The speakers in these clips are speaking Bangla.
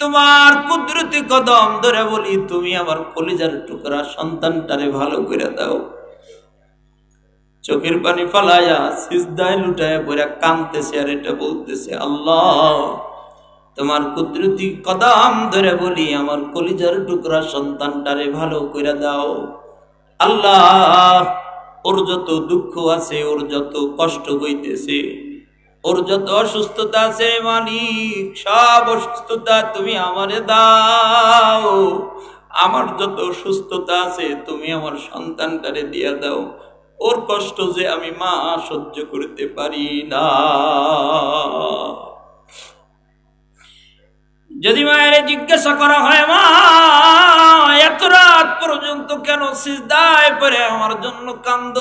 তোমার কুদরতি কদম ধরে বলি, তুমি আমার কলিজার টুকরা সন্তানটারে ভালো করে দাও। চোখের পানি ফালাইয়া সিজদায় লুটায় পড়ে কাঁদতেছে আর এটা বলতেছে, আল্লাহ। তোমার কুদরতি কদম ধরে বলি, আমার কলিজার টুকরা সন্তানটারে ভালো করে দাও। আল্লাহ, ওর যত দুঃখ আছে, ওর যত কষ্ট হইতেছে, ওর যত অসুস্থতা আছে মালিক, সব অসুস্থতা তুমি আমারে দাও। আমার যত সুস্থতা আছে, তুমি আমার সন্তানটারে দিয়া দাও। ওর কষ্ট যে আমি মা সহ্য করতে পারি না। যদি মায়ের জিজ্ঞাসা করা হয়, মা, এত রাত পর্যন্ত কেন সিজদায় পরে আমার জন্য কান্দ।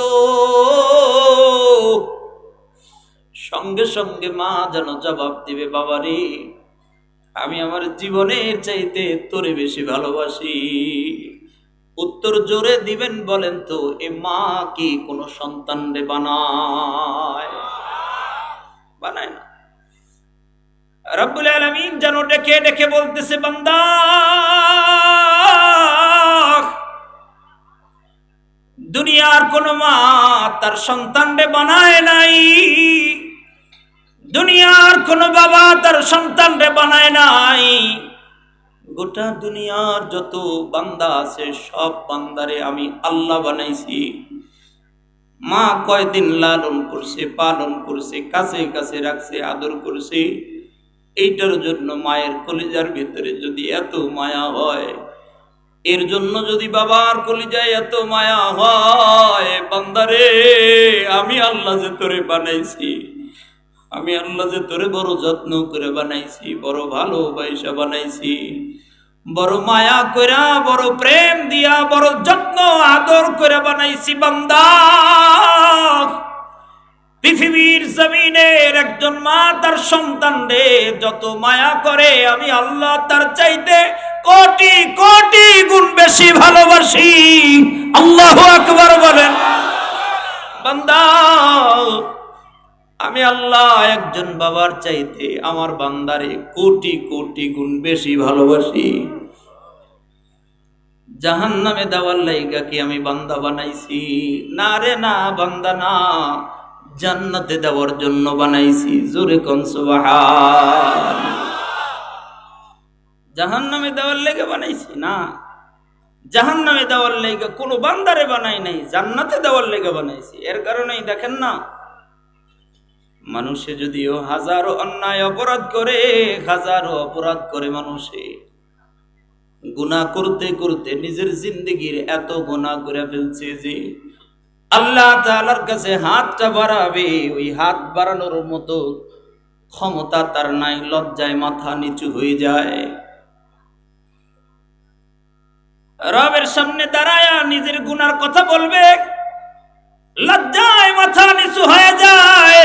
সঙ্গে সঙ্গে মা যেন জবাব দিবে, বাবারে, আমি আমার জীবনের চাইতে তোরে বেশি ভালোবাসি। উত্তর জোরে দিবেন বলেন তো, এ মা কি কোনো সন্তান রে বানায়? বানায় না। রব্বুল আলমিন যেন ডেকে ডেকে বলতেছে, বান্দা, দুনিয়ার কোন মা তার সন্তানরে বানায় নাই। দুনিয়ার কোন বাবা তার সন্তানরে বানায় নাই। গোটা দুনিয়ার যত বান্দা আছে, সব বান্দারে আমি আল্লাহ বানাইছি। মা কয়দিন লালন করছে, পালন করছে, কাছে কাছে রাখছে, আদর করছে। এইটার জন্য মায়ের কলিজার ভিতরে যদি এত মায়া হয়, এর জন্য যদি বাবার কলিজায় এত মায়া হয় বান্দারে আমি আল্লাহ যে তোরে বানাইছি, আমি আল্লাহ যে তোরে বড় যত্ন করে বানাইছি, বড় ভালোবাসা বানাইছি, বড় মায়া কইরা, বড় প্রেম দিয়া, বড় যত্ন, আদর করে বানাইছি, বান্দা। পৃথিবীর জমিনের একজন মা তার সন্তান রে যত মায়া করে, আমি আল্লাহ তার চাইতে কোটি কোটি গুণ বেশি ভালোবাসি। আল্লাহ আকবার বলেন। বান্দা, আমি আল্লাহ একজন বাবার চাইতে আমার বান্দারে কোটি কোটি গুণ বেশি ভালোবাসি। জাহান নামে দেওয়ার লাইগা কি আমি বান্দা বানাইছি? না রে, না বান্দা, না। জান্নাতে দেওয়ার জন্য বানাইছি। জোরে কন সুবহান। জাহান নামে দেওয়ার লেগে বানাইছি না। জাহান নামে দেওয়ার লেগে কোনো বান্দারে বানাই নাই, জান্নাতে দেওয়ার লেগে বানাইছি। এর কারণেই দেখেন না, মানুষে যদিও হাজারো অন্যায় অপরাধ করে, হাজারো অপরাধ করে মানুষে গুণা করতে করতে নিজের জিন্দগির এত গুণা করে ফেলছে যে আল্লাহ তালার কাছে হাতটা বাড়াবে, ওই হাত বাড়ানোর মতো ক্ষমতা তার নাই, লজ্জায় মাথা নিচু হয়ে যায়। রবের সামনে দাঁড়ায়া নিজের গুনার কথা বলবে, লজ্জায় মাথা নিচু হয়ে যায়।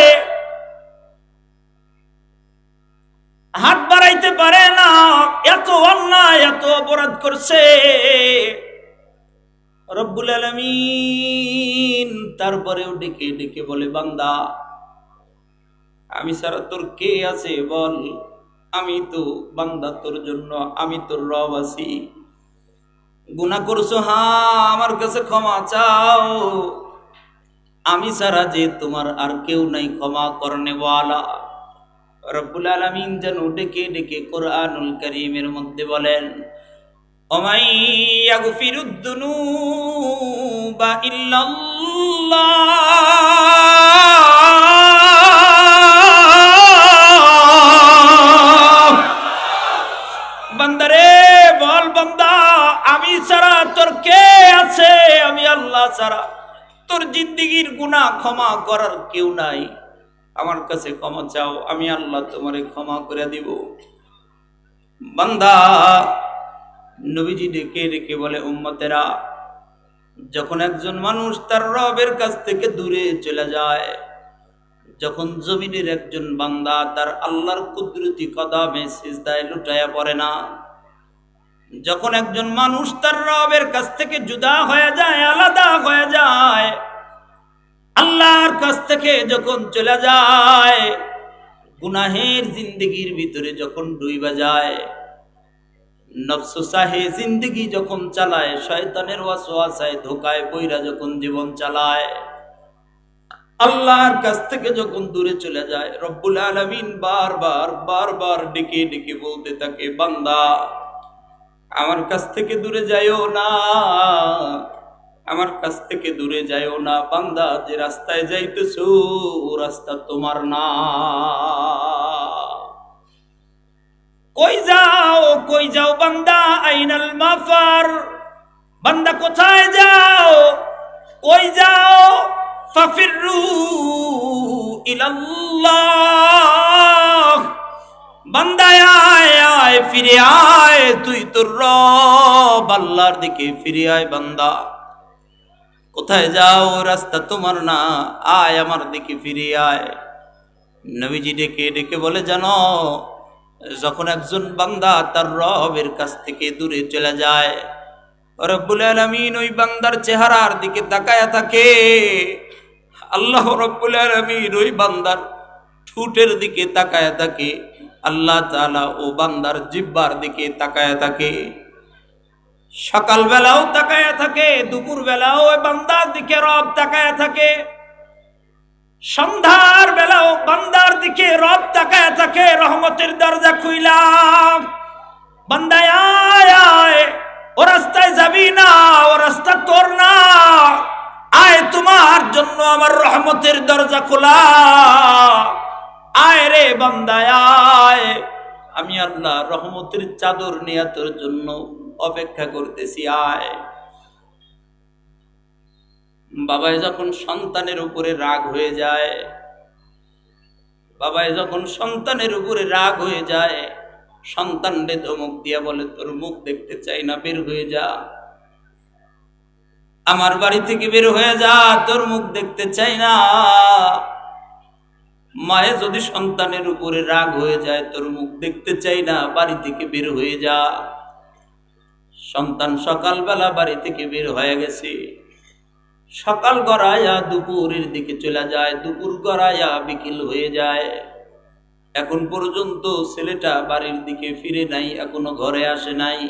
হাত বাড়াইতে পারে না, এত অন্যায়, এত অপরাধ করছে। রব্বুল আলমিন তারপরেও ডেকে ডেকে বলে, বান্দা, আমি সারা তোর কে আছে বল? আমি তো বান্দা তোর জন্য, আমি তোর রব আছি। গুণা করছ? হ্যাঁ আমার কাছে ক্ষমা চাও। আমি সারা যে তোমার আর কেউ নাই ক্ষমা করনেওয়ালা। রব্বুল আলমিন যেন ডেকে ডেকে কোরআনুল করিমের মধ্যে বলেন ومن يغفر الذنوب إلا الله বান্দারে বল বান্দা আমি ছাড়া তোর কে আছে আমি আল্লাহ ছাড়া তোর জিন্দিগির গুনাহ ক্ষমা করার কেউ নাই আমার কাছে ক্ষমা চাও আমি আল্লাহ তোমারে ক্ষমা করে দিব বান্দা নবীজি ডেকে ডেকে বলে, উম্মতেরা, যখন একজন মানুষ তার রবের কাছ থেকে দূরে চলে যায়, যখন জমিনের একজন বান্দা তার আল্লাহর কুদরতি কদামে সিজদায় লুটায়া পড়ে না, যখন একজন মানুষ তার রবের কাছ থেকে জুদা হয়ে যায়, আলাদা হয়ে যায়, আল্লাহর কাছ থেকে যখন চলে যায়, গুনাহের জিন্দগির ভিতরে যখন ডুইবা যায় নফসুসাহে জিন্দগি যখন চালায়, শয়তানের ওয়াসওয়াসায় ধোকায় বইরা যখন জীবন চালায়। আল্লাহর কাছ থেকে যখন দূরে চলে যায়, রব্বুল আলমিন বারবার বারবার ডেকে ডেকে বলতে থাকে, বান্দা, আমার কাছ থেকে দূরে যাইও না। আমার কাছ থেকে দূরে যাইও না, বান্দা, যে রাস্তায় যাইতেছো ও রাস্তা তোমার না। কই যাও কই যাও বান্দা, আইনাল মাফার? বান্দা কোথায় যাও? কই যাও? ফাফিরু ইলাল্লাহ। বান্দা আয় আয়, ফিরে আয়, তুই তোর রব আল্লাহর দিকে ফিরে আয় বান্দা। কোথায় যাও? রাস্তা তোমার না, আয় আমার দিকে ফিরে আয়। নবীজি ডেকে ডেকে বলে, জানো যখন একজন বান্দা তার রবের কাছ থেকে দূরে চলে যায়, রব্বুল আলমিন ওই বান্দার চেহারার দিকে তাকায়া থাকে। আল্লাহ রব্বুল আলমিন ওই বান্দার ঠুটের দিকে তাকায়া থাকে, আল্লাহ তাআলা ও বান্দার জিব্বার দিকে তাকায়া থাকে। সকাল বেলাও তাকায়া থাকে দুপুর বেলাও ওই বান্দার দিকে রব তাকায়া থাকে। সন্ধ্যার বেলাও বান্দার দিকে রব তাকায় থাকে রহমতের দরজা খুইলাম। বান্দায় আয় আয়, ও রাস্তায় যাবি না, ও রাস্তা তোর না। আয়, তোমার জন্য আমার রহমতের দরজা খোলা। আয় রে বান্দায় আয়, আমি আল্লাহ রহমতের চাদর নিয়ে তোর জন্য অপেক্ষা করতেছি, আয়। বাবাই যখন সন্তানের উপরে রাগ হয়ে যায় বাবাই যখন সন্তানের উপরে রাগ হয়ে যায় সন্তানরে ধমক দিয়া বলে, তোর মুখ দেখতে চাই না, বের হয়ে যা। আমার বাড়ি থেকে বের হয়ে যা, তোর মুখ দেখতে চাই না। মায়ে যদি সন্তানের উপরে রাগ হয়ে যায়, তোর মুখ দেখতে চাই না, বাড়ি থেকে বের হয়ে যা। সন্তান সকালবেলা বাড়ি থেকে বের হয়ে গেছে। সকাল গড়াইয়া দুপুরের দিকে চলে যায়, দুপুর গড়াইয়া বিকেল হয়ে যায়। এখন পর্যন্ত ছেলেটা বাড়ির দিকে ফিরে নাই, এখনও ঘরে আসে নাই।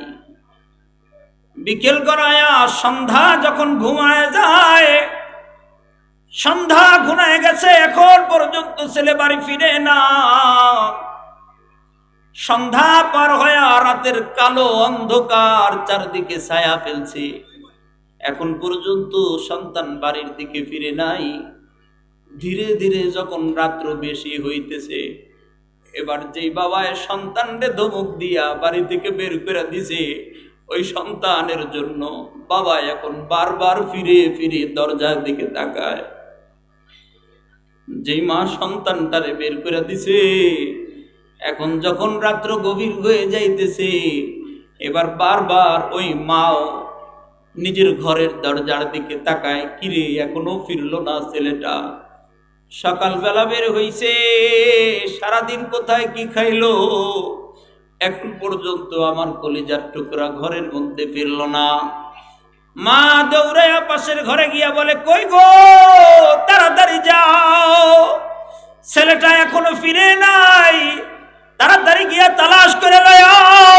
বিকেল গড়াইয়া সন্ধ্যা যখন ঘুমায় যায়, সন্ধ্যা ঘুমায় গেছে, এখন পর্যন্ত ছেলে বাড়ি ফিরে না। সন্ধ্যা পার হয়ে রাতের কালো অন্ধকার চারদিকে ছায়া ফেলছে। এখন পর্যন্ত সন্তান বাড়ির দিকে ফিরে নাই। ধীরে ধীরে যখন রাত্র বেশি হইতেছে, এবার যেই বাবায় সন্তানরে ধমক দিয়া বাড়ি থেকে বের করে দিছে, ওই সন্তানের জন্য বাবা এখন বারবার ফিরে ফিরে দরজার দিকে তাকায়। যেই মা সন্তানটারে বের করে দিছে, এখন যখন রাত্র গভীর হয়ে যাইতেছে, এবার বারবার ওই মাও নিজের ঘরের দরজার দিকে তাকায়, কিরে, এখনও ফিরল না ছেলেটা? সকালবেলা বের হইছে, সারাদিন কোথায় কি খাইলো? এখন পর্যন্ত আমার কলিজার টুকরা ঘরের মধ্যে ফিরল না। মা দৌড়াইয়া পাশের ঘরে গিয়া বলে, কই গো, তাড়াতাড়ি যাও। ছেলেটা এখনও ফিরে নাই। তাড়াতাড়ি গিয়া তালাশ করে লয়াও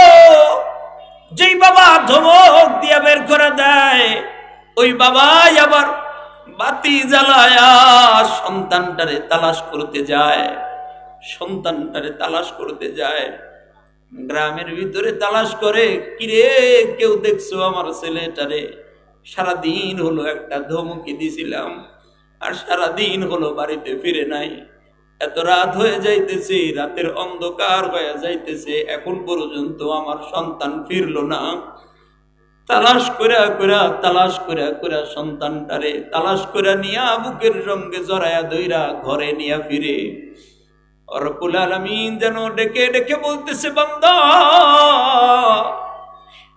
যেই বাবা ধমক দিয়া বের করে দেয়, ওই বাবাই আবার বাতি জ্বালায়া সন্তানটারে তালাশ করতে যায়, সন্তানটারে তালাশ করতে যায়। গ্রামের ভিতরে তালাশ করে, কিরে, কেউ দেখছ আমার ছেলেটারে? সারাদিন হলো একটা ধমকি দিছিলাম, আর সারাদিন হলো বাড়িতে ফিরে নাই। এত রাত হয়ে যাইতেছে, রাতের অন্ধকার হয়ে যাইতেছে, এখন পর্যন্ত আমার সন্তান ফিরল না। তালাশ করে করে তালাশ করে করে সন্তানটারে তালাশ করে নিয়া বুকের সঙ্গে জড়ায়া দইরা ঘরে নিয়া ফিরে। রব্বুল আলামিন যেন ডেকে ডেকে বলতেছে, বান্দা,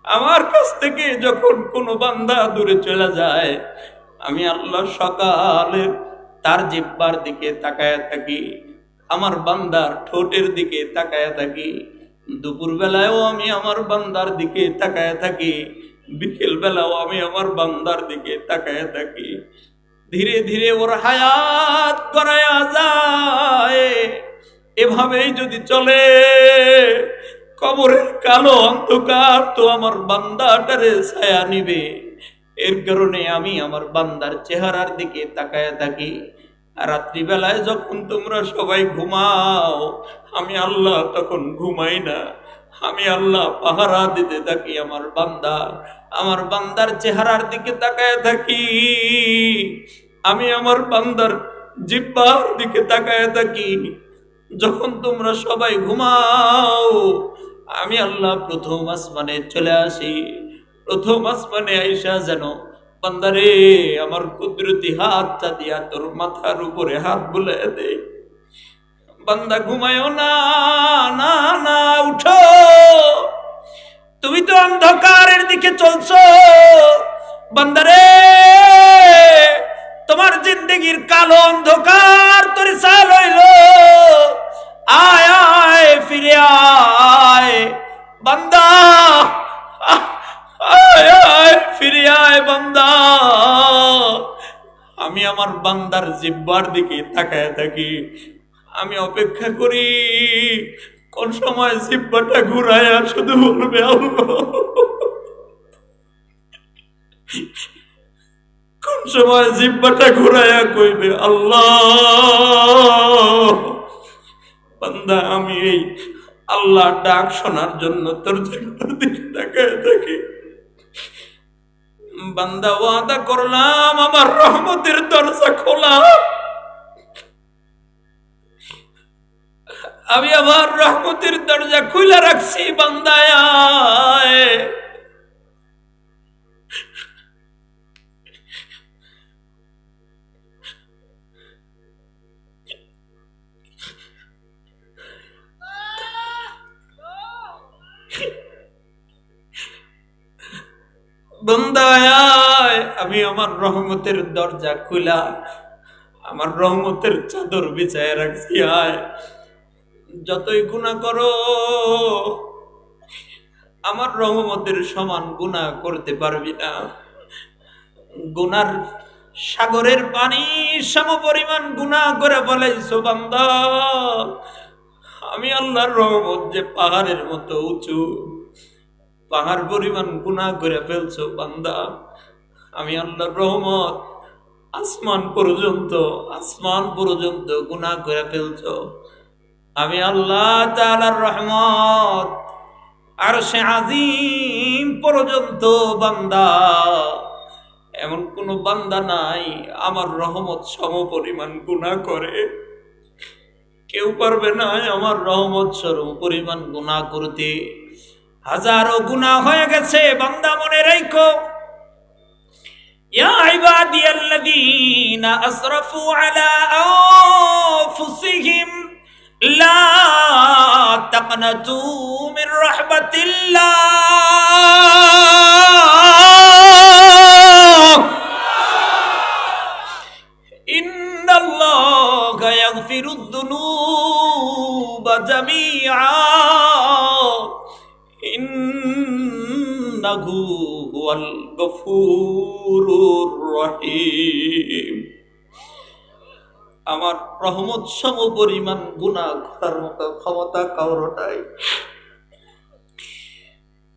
আমার কাছ থেকে যখন কোনো বান্দা দূরে চলে যায়, আমি আল্লাহ সকালে তার জিব্বার দিকে তাকায় থাকি, আমার বান্দার ঠোঁটের দিকে তাকায় থাকি। দুপুর বেলায়ও আমি আমার বান্দার দিকে তাকায় থাকি বিকেল বেলাও আমি আমার বান্দার দিকে তাকায় থাকি। ধীরে ধীরে ওর হায়াত করায়া যায়। এভাবেই যদি চলে, কবরের কালো অন্ধকার তো আমার বান্দাটারে ছায়া নিবে। এর কারণে আমি আমার বান্দার চেহারার দিকে তাকায় থাকি। রাত্রিবেলায় যখন তোমরা সবাই ঘুমাও, আমি আল্লাহ তখন ঘুমাই না। আমি আল্লাহ পাহারা দিতে থাকি আমার বান্দা। আমার বান্দার চেহারার দিকে তাকায় থাকি। আমি আমার বান্দার জিব্বার দিকে তাকায় থাকি। যখন তোমরা সবাই ঘুমাও, আমি আল্লাহ প্রথম আসমানে চলে আসি। প্রথম আসমানে আইসা যেন বান্দারে, আমার কুদরতি হাতটা দিয়া তোর মাথার উপরে হাত বুলে দে। বান্দা, ঘুমায়ও না না না, উঠো। তুমি তো অন্ধকারের দিকে চলছো। বান্দারে, তোমার জিন্দগির কালো অন্ধকার তোর সাল হইল আমার বান্দার জিব্বার দিকে তাকায় থাকি। আমি অপেক্ষা করি, কোন সময় জিব্বাটা ঘুরায়া শুধু বলবে কোন সময় জিব্বাটা ঘুরায়া কইবে, আল্লাহ। বান্দা, আমি এই আল্লাহ ডাক শোনার জন্য তোর জিব্বার দিকে তাকায় থাকি। বান্দা ওয়াদা করলাম আমার রহমতের দরজা খোলা। আমি আমার রহমতের দরজা খুলে রাখছি বান্দায়। আমি আমার রহমতের দরজা খুলা, আমার রহমতের চাদর বিছায় রাখছি, আয়। যতই গুণা করো, আমার রহমতের সমান গুণা করতে পারবি না। গুনার সাগরের পানি সম পরিমাণ গুণা করে ফেলাইছো, বান্দা। আমি আল্লাহর রহমত যে পাহাড়ের মতো উঁচু। পাহাড় পরিমাণ গুণা করে ফেলছো, বান্দা। আমি আল্লাহর রহমত, আসমান পর্যন্ত আসমান পর্যন্ত গুণা করে ফেলছো। আমি আল্লাহ তালার রহমত আর সে আজিম পর্যন্ত, বান্দা। এমন কোন বান্দা নাই, আমার রহমত সম পরিমাণ গুণা করে। কেউ পারবে না আমার রহমত সরম পরিমাণ গুণা করতে। হাজারো গুণা হয়ে গেছে বান্দা মনে রেখো يا عبادي الذين أسرفوا على أنفسهم لا تقنطوا من رحمة الله إن الله يغفر الذنوب جميعا ইন্নাহু ওয়াল গফুরুর রহিম আমার রহমত সম পরিমাণ গুণা করার মতো ক্ষমতা কারোটাই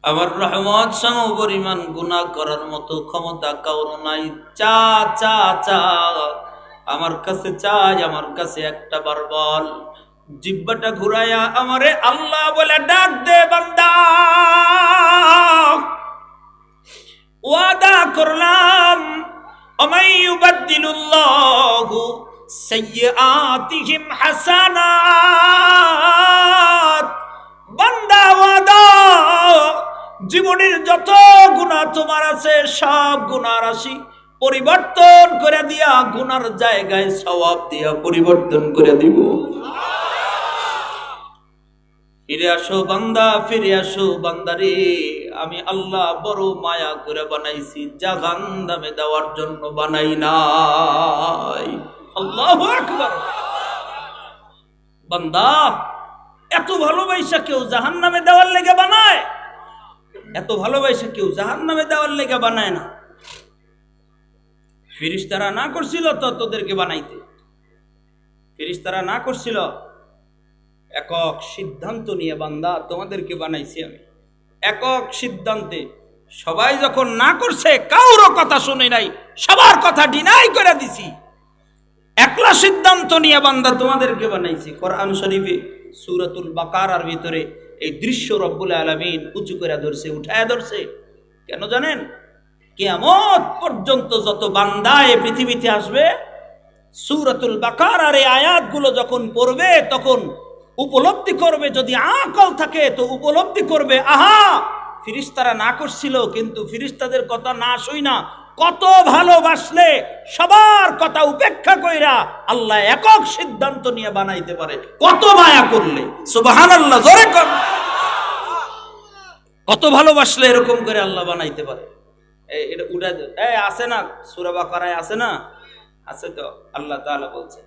আমার রহমত সম পরিমাণ গুণা করার মতো ক্ষমতা কারও নাই। চা চা চা, আমার কাছে চাই, আমার কাছে একটা বার বল জিব্বাটা ঘুরাইয়া আমারে আল্লাহ বলে ডাক দে বান্দা। ওয়াদা করলাম বান্দা, ওয়াদা, জীবনের যত গুনাহ তোমার আছে, সব গুনাহ রাশি পরিবর্তন করে দিয়া গুনার জায়গায় সওয়াব দিয়া পরিবর্তন করে দিব। ফিরে আসো বান্দা, ফিরে আসো বান্দারে। আমি আল্লাহ বড় মায়া করে বানাইছি, জাগান দামে দেওয়ার জন্য বানাই নাই। আল্লাহু বান্দা, এত ভালোবাসা কেউ জাহান নামে দেওয়ার লেগে বানায়? এত ভালোবাসা কেউ জাহান নামে দেওয়ার লেগে বানায় না। ফিরিস্তারা না করছিল তো তোদেরকে বানাইতে। ফিরিস্তারা না করছিল একক সিদ্ধান্ত নিয়ে বান্দা, তোমাদেরকে বানাইছি আমি। একক সিদ্ধান্তে সবাই যখন না করছে, কারও কথা শুনে নাই, সবার কথা ডিনাই করে দিছি। একলা সিদ্ধান্ত নিয়ে বান্দা, তোমাদেরকে বানাইছি। কোরআন শরীফে সুরাতুল বাকারার ভিতরে এই দৃশ্য রব্বুল আলমিন উঁচু করে ধরছে, উঠায় ধরছে। কেন জানেন? কেয়ামত পর্যন্ত যত বান্দা এ পৃথিবীতে আসবে, সুরাতুল বাকার আর এই আয়াতগুলো যখন পড়বে, তখন উপলব্ধি করবে, যদি আকল থাকে, তো উপলব্ধি করবে। আহা! ফিরিস্তারা না করছিল, কিন্তু ফিরিস্তাদের কথা না শুই না কত ভালোবাসলে সবার কথা উপেক্ষা কইরা আল্লাহ একক সিদ্ধান্ত নিয়ে বানাইতে পারে। কত মায়া করলে সুবাহান আল্লাহ জোরে কর। কত ভালোবাসলে এরকম করে আল্লাহ বানাইতে পারে। এটা এই আছে না? সুরাবা করায় আছে না? আছে তো, আল্লাহ তাআলা বলছে।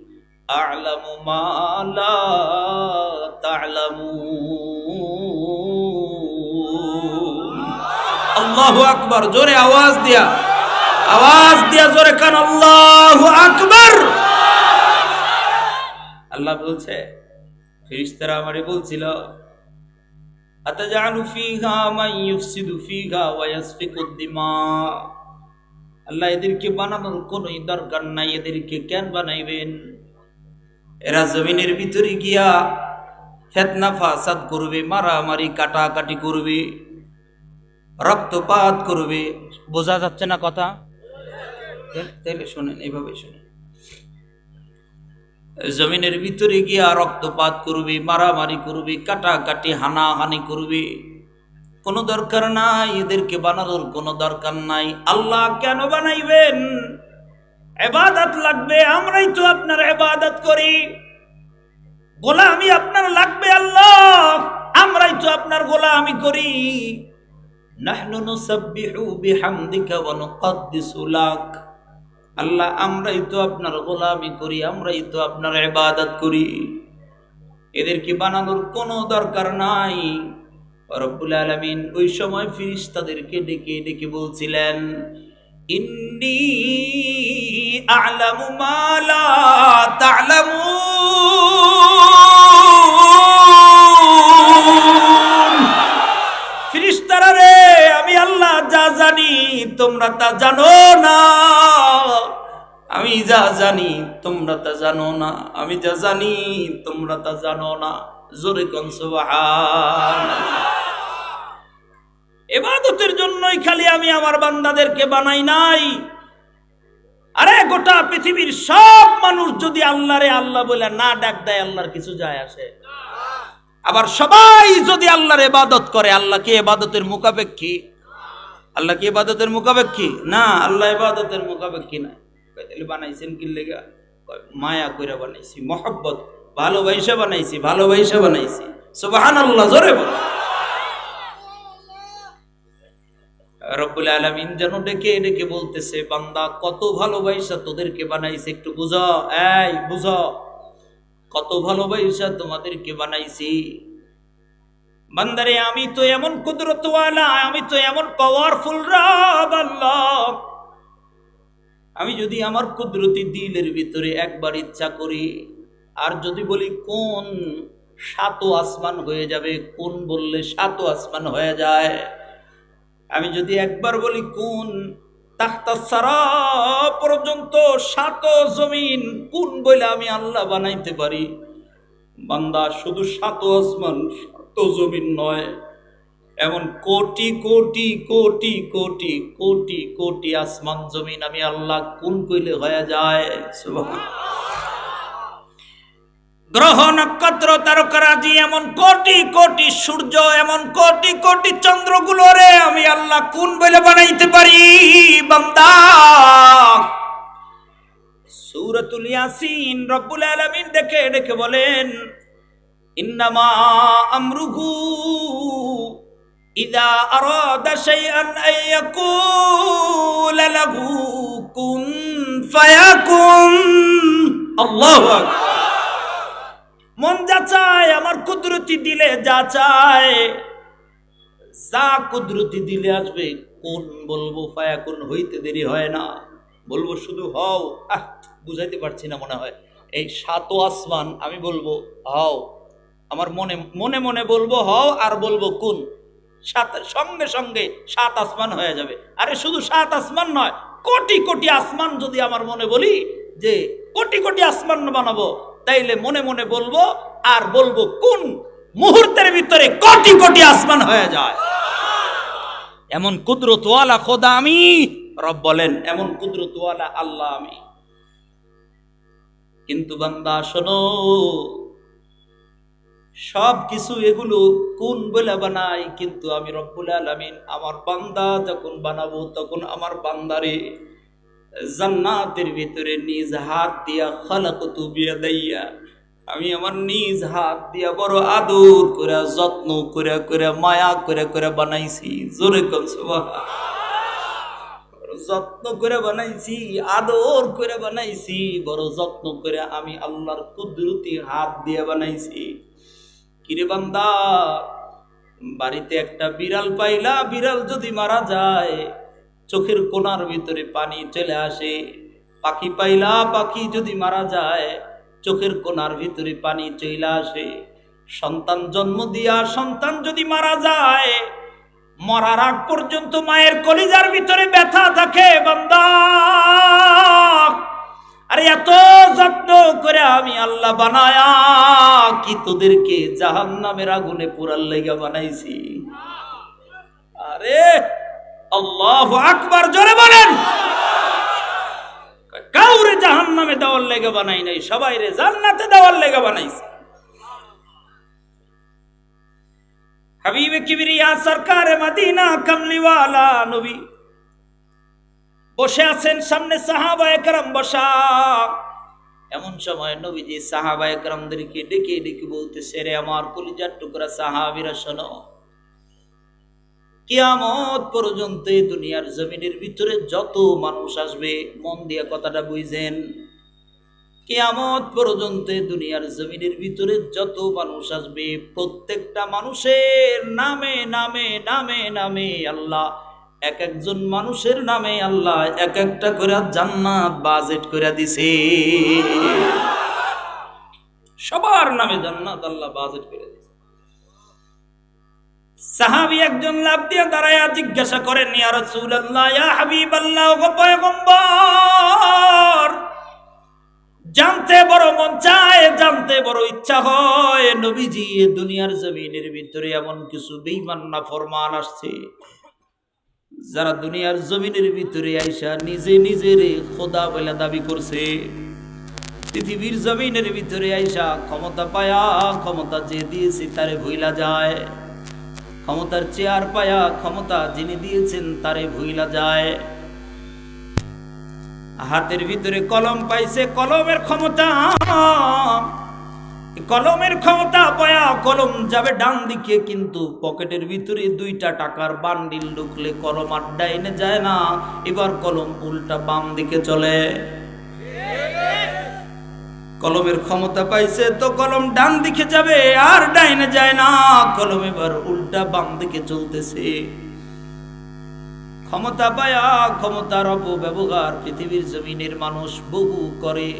আলামু মালা তালামু আল্লাহু জোরে আওয়াজ দিয়া। আওয়াজ দিয়া জোরে কান, আল্লাহু আকবর। আল্লাহ বলছে, ফেরেশতারা আমারে বলছিল আতাজালু ফিহা মান ইউফসিদু ফিহা ওয়া ইয়াসফিকু দিমা। আল্লাহ এদেরকে বানানোর কোনো দরকার নাই, এদেরকে কেন বানাইবেন? এরা জমিনের ভিতরে গিয়া ফেতনা ফাসাদ করবে, মারামারি কাটাকাটি করবে, রক্তপাত করবে। বোঝা যাচ্ছে না কথা? তাইলে শোনেন এইভাবে শোনেন। জমিনের ভিতরে গিয়া রক্তপাত করবে, মারামারি করবে, কাটাকাটি, হানাহানি করবে। কোনো দরকার নাই, এদেরকে বানানোর কোনো দরকার নাই। আল্লাহ কেন বানাইবেন? এবাদত লাগবে, আমরাই তো আপনার এবাদত করি। গোলামি আপনার লাগবে আল্লাহ, আমরাই তো আপনার গোলামি করি। আল্লাহ, আমরাই তো আপনার করি, আমরাই তো আপনার করি। এদেরকে বানানোর কোনো দরকার নাই? আলামিন ওই সময় ডেকে ডেকে বলছিলেন ইন্নি আ'লামু মা লা ফিরিস্তারা রে, আমি আল্লাহ যা জানি, তোমরা তা জানো না। আমি যা জানি, তোমরা তা জানো না। আমি যা জানি, তোমরা তা জানো না। জোরে কন সুবহানাল্লাহ। এবাদতের জন্যই খালি আমি আমার বান্দাদেরকে বানাই নাই। আরে গোটা পৃথিবীর সব মানুষ যদি আল্লাহরে আল্লাহ বলে না ডাক দেয়, আল্লাহর কিছু যায় আসে। আবার সবাই যদি আল্লাহর এবাদত করে, আল্লাহ কি এবাদতের মুখাপেক্ষী? আল্লাহ কি এবাদতের মুখাপেক্ষী? না, আল্লাহ এবাদতের মুখাপেক্ষী না তাহলে বানাইছেন কি লেগা? মায়া কইরা বানাইছি, মহব্বত, ভালোবাসা বানাইছি ভালোবাসা বানাইছি। সুবাহান আল্লাহ জোরে বল। রব্বুল আলমিন যেন ডেকে ডেকে বলতেছে, বান্দা, কত ভালোবাসা তোদেরকে বানাইছে, একটু বুঝা। এই, বুঝা, কত ভালোবাসা তোমাদেরকে বানাইছি। বান্দারে, আমি তো এমন কুদরতওয়ালা, আমি তো এমন পাওয়ারফুল আল্লাহ। আমি যদি আমার কুদরতি দিলের ভিতরে একবার ইচ্ছা করি, আর যদি বলি, কোন সাত আসমান হয়ে যাবে? কোন বললে সাত আসমান হয়ে যায়? আমি যদি একবার বলি, কোন পর্যন্ত সাত জমিন, কোন বলে আমি আল্লাহ বানাইতে পারি? বান্দা, শুধু সাত আসমান, সাত জমিন নয়, এমন কোটি কোটি কোটি কোটি কোটি কোটি আসমান জমিন আমি আল্লাহ কোন কইলে হয়ে যায়? গ্রহ নক্ষত্র তারকারাজি, এমন কোটি কোটি সূর্য, এমন কোটি কোটি চন্দ্রগুলো রে, আমি আল্লাহ কোন বলে বানাইতে পারি? বান্দা! সূরাতুল ইয়াসিন রব্বুল আলামিন ডেকে ডেকে বলেন, ইন্নামা আমরুহু ইদা আরাদা শাইআন আন ইয়াকুলা লাহু কুন ফায়াকুন। আল্লাহু আকবার। মন যা চায়, আমার কুদরতি দিলে যা চায়। যা কুদরতি দিলে আসবে, কোন বলব ফায়া, কোন হইতে দেরি হয় না। বলব শুধু হও, আহ, বুঝাইতে পারছি না মনে হয়। এই সাত আসমান, আমি বলব হও। আমার মনে মনে মনে বলব হও, আর বলব কোন। সাত, সঙ্গে সঙ্গে সাত আসমান হয়ে যাবে। আরে শুধু সাত আসমান নয়, কোটি কোটি আসমান যদি আমার মনে বলি, যে কোটি কোটি আসমান বানাবো। তাইলে মনে মনে বলব, আর বলব কোন মুহূর্তের ভিতরে কোটি কোটি আসমান হয়ে যায়। এমন কুদরতওয়ালা খোদা আমি, রব বলেন, এমন কুদরতওয়ালা আল্লাহ আমি। কিন্তু বান্দা, শোনো সব কিছু এগুলো কোন বলে বানাই, কিন্তু আমি রব্বুল আলামিন আমার বান্দা যখন বানাবো, তখন আমার বান্দারে জান্নাতের ভিতরে নিজ হাত দিয়া খালাকতু বিয়াদাইয়া, আমি আমার নিজ হাত দিয়া বড় আদর করে যত্ন করে করে মায়া করে করে বানাইছি। জোরে কম যত্ন করে বানাইছি, আদর করে বানাইছি, বড় যত্ন করে আমি আল্লাহর কুদরতি হাত দিয়ে বানাইছি। কিরে বান্দা, বাড়িতে একটা বিড়াল পাইলা, বিড়াল যদি মারা যায় চোখের কোনার ভিতরে পানি চলে আসে। পাখি পাইলা, পাখি যদি মারা যায়, চোখের কোনার ভিতরে পানি চলে আসে। সন্তান জন্ম দিয়া সন্তান যদি মারা যায়, মরার আগ পর্যন্ত মায়ের কলিজার ভিতরে ব্যথা থাকে, বান্দা। আরে এত যত্ন করে আমি আল্লাহ বানায়া কি তোদেরকে জাহান নামের আগুনে পুরার লেগে বানাইছি? আরে বসে আছেন সামনে সাহাবা একরাম বসা। এমন সময় নবীজি সাহাবা একরামদেরকে ডেকে ডেকে বলতেছে, রে আমার কলিজার টুকরা সাহাবিরা শোনো। কিয়ামত পর্যন্ত দুনিয়ার জমিনের ভিতরে যত মানুষ আসবে, মন দিয়া কথাটা বুঝেন। কিয়ামত পর্যন্ত দুনিয়ার জমিনের ভিতরে যত মানুষ আসবে, প্রত্যেকটা মানুষের নামে নামে নামে নামে আল্লাহ, এক একজন মানুষের নামে আল্লাহ এক একটা করে জান্নাত বাজেট করে দিছে। সবার নামে জান্নাত আল্লাহ বাজেট করে সাহাবি একজন লাভ দিয়ে দাঁড়ায়া জিজ্ঞাসা করেন, ইয়া রাসূলুল্লাহ হাবিবাল্লাহ গো পয়গম্বর, জানতে বড় মন চায়, জানতে বড় ইচ্ছা হয়, নবীজি দুনিয়ার জমিনের ভিতরে এমন কিছু বেঈমান না ফরমান আসছে। যারা দুনিয়ার জমিনের ভিতরে আইসা নিজে নিজের খোদা বলে দাবি করছে। পৃথিবীর জমিনের ভিতরে আইসা ক্ষমতা পায়া, ক্ষমতা যে দিয়েছে তারে ভুইলা যায়। ক্ষমতার চেয়ার পায়া ক্ষমতা যিনি দিয়েছেন, তারে ভুইলা যায়। হাতের ভিতরে কলম পাইছে, কলমের ক্ষমতা। কলমের ক্ষমতা পায়া কলম যাবে ডান দিকে, কিন্তু পকেটের ভিতরে দুইটা টাকার বান্ডিল ঢুকলে কলম আর ডাইনে যায় না। এবার কলম উল্টা বাম দিকে চলে। কলমের ক্ষমতা পাইছে তো কলম ডান দিকে যাবে আর ডাইনে যায় না। কলম এবার উল্টা বাম দিকে চলতেছে। ক্ষমতা পায়া, ক্ষমতার অপব্যবহার পৃথিবীর জমিনের মানুষ বহু করে।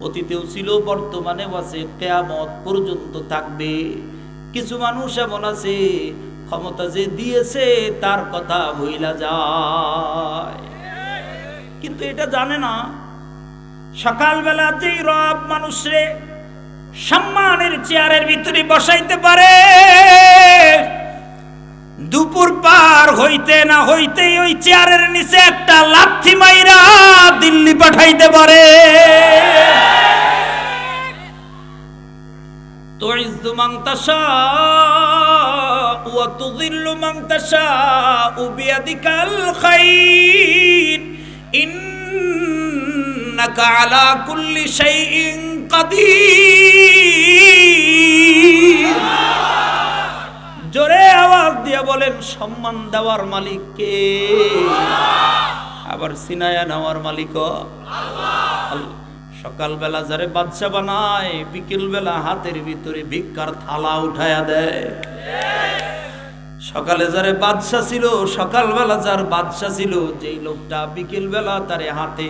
অতীতেও ছিল, বর্তমানে আছে, কেয়ামত পর্যন্ত থাকবে। কিছু মানুষ এমন আছে, ক্ষমতা যে দিয়েছে তার কথা ভইলা যায়। কিন্তু এটা জানে না। সকালবেলা যেই রব মানুষরে সম্মানের চেয়ারের ভিতরে বসাইতে পারে দুপুর পার হইতে না হইতেই ওই চেয়ারের নিচে একটা লাথি মাইরা দিল্লি পাঠাইতে পারে تعز من تشاء وتضل من تشاء بيدك الخير ইন্নাকা আলা জোরে আওয়াজ দিয়ে বলেন, সম্মান দেওয়ার মালিক আবার সিনায়া নেওয়ার মালিক সকালবেলা যারে বাচ্চা বানায়, বিকেলবেলা হাতের ভিতরে ভিক্ষার থালা উঠায়া দেয়। সকালে যারে বাদশা ছিল, সকালবেলা যার বাদশা ছিল, যেই লোকটা বিকেলবেলা তারে হাতে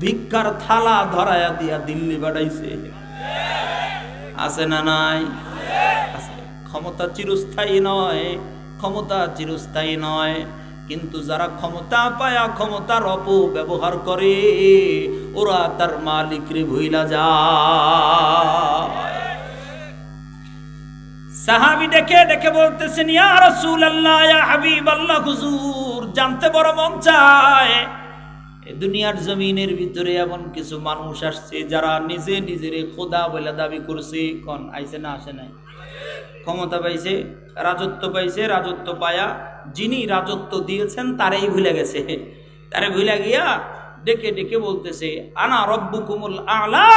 ভিক্ষার থালা ধরায়া দিয়া দিল্লি বাড়াইছে। আছে না নাই? ক্ষমতা চিরস্থায়ী নয়, ক্ষমতা চিরস্থায়ী নয়। কিন্তু যারা ক্ষমতা পায়া ক্ষমতার অপব্যবহার করে, ওরা তার মালিকরে ভুইলা যায়। সাহাবি ডেকে ডেকে বলতেছেন, ইয়া রাসূলুল্লাহ, ইয়া হাবিবাল্লাহ, হুজুর, জানতে বড় মন চায়। দুনিয়ার জমিনের ভিতরে এমন কিছু মানুষ আসছে যারা নিজে নিজের খোদা বলে দাবি করছে। কোন, আইছে না আসে নাই? ক্ষমতা পাইছে, রাজত্ব পাইছে, রাজত্ব পায়া যিনি রাজত্ব দিয়েছেন তারাই ভুলে গেছে। তারে ভুলে গিয়া ডেকে ডেকে বলতেছে, আনা রব্বুকুমুল আলা,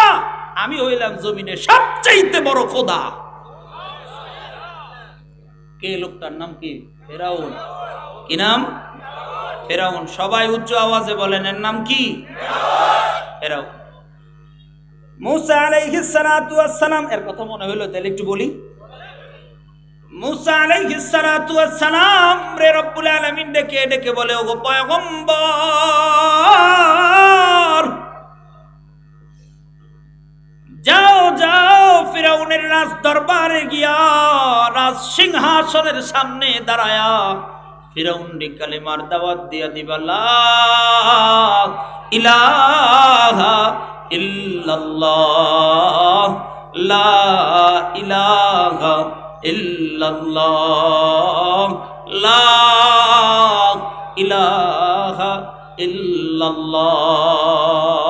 আমি হইলাম জমিনে সবচাইতে বড় খোদা। কে লোকটার নাম কি? ফেরাউন। কি নাম? ফেরাউন, সবাই উচ্চ আওয়াজে বলেন, এর নাম কি? এর কথা মনে হইল, তাহলে একটু বলি। মুসা রে ডেকে ডেকে বলে যাও যাও ফিরাউনের রাজ দরবারে গিয়া রাজ সিংহাসনের সামনে দাঁড়ায়া। ফিরাউন কালেমার দাওয়াত দিয়া দিবা ইলাহা ইল্লাল্লাহ লা ইলাহা ইল্লাল্লাহ।